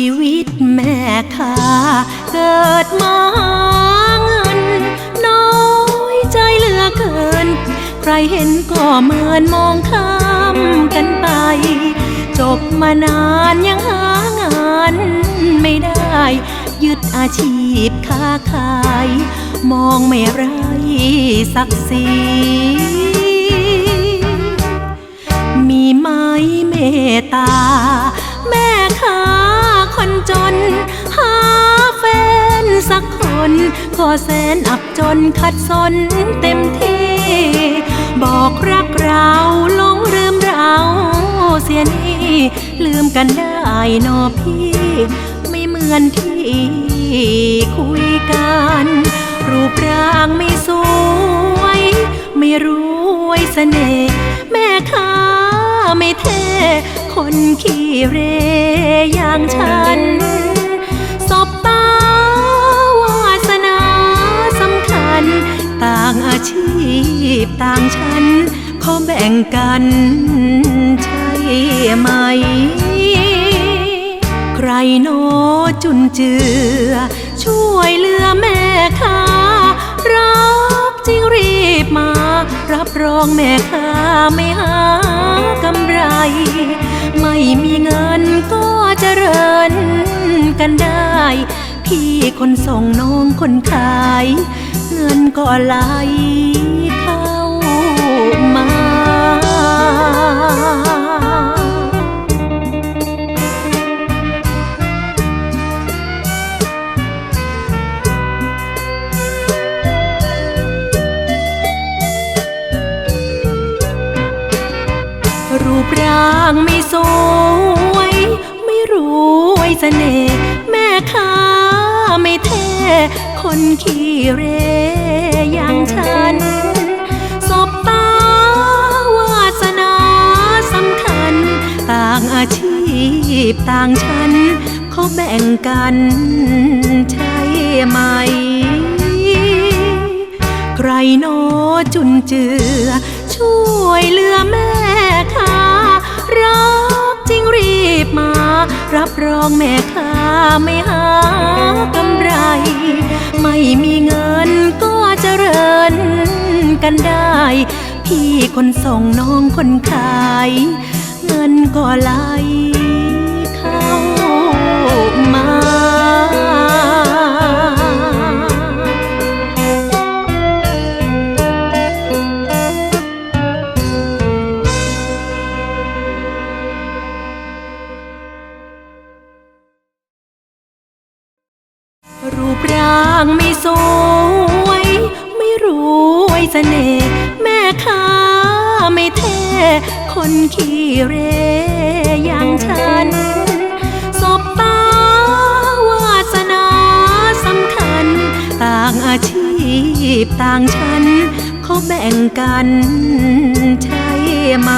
ีวิตแม่ค้าเกิดมาหาเงิน น้อยใจเหลือเกิน ใครเห็นก็เมินมองข้ามกันไป จบมานานยังหางานไม่ได้ ยึดอาชีพค้าขาย มองไม่ไรศักดิ์ศรีมีไหมเมตตา คนก็แสนอับจนขัดสนเต็มที่ บอกรักเราลงลืมเราเสียนี่ลืมกันได้นอพี่ ไม่เหมือนที่คุยกัน รูปร่างไม่สวย ไม่รวยเสน่ห์แม่ค้าไม่เท่คนขี้เรอย่างฉัน ชีพต่างชั้นขอแบ่งกันใช่ไหม ใครโนจุนเจือ ช่วยเหลือแม่ค้ารักจริงรีบมา รับรองแม่ค้าไม่หากำไร ไม่มีเงินก็เจริญกันได้ พี่คนส่งน้องคนขาย เงินก็ไหลเข้ามา รูปร่างไม่สวย ไม่รวยเสน่ห์แม่ค้าไม่เท่ คนขี้เรอย่างฉันสบตาวาสนาสำคัญ ต่างอาชีพต่างชั้นเขาแบ่งกันใช่ไหม ใครโนจุนเจือ ช่วยเหลือแม่ รับรองแม่ค้าไม่หากำไร ไม่มีเงินก็เจริญกันได้ พี่คนส่งน้องคนขาย เงินก็ไหล ร่างไม่สวย ไม่รวยเสน่ห์แม่ค้าไม่เท่คนขี้เรอย่างฉันสบตาวาสนาสำคัญ ต่างอาชีพต่างชั้นเขาแบ่งกันใช่ไหม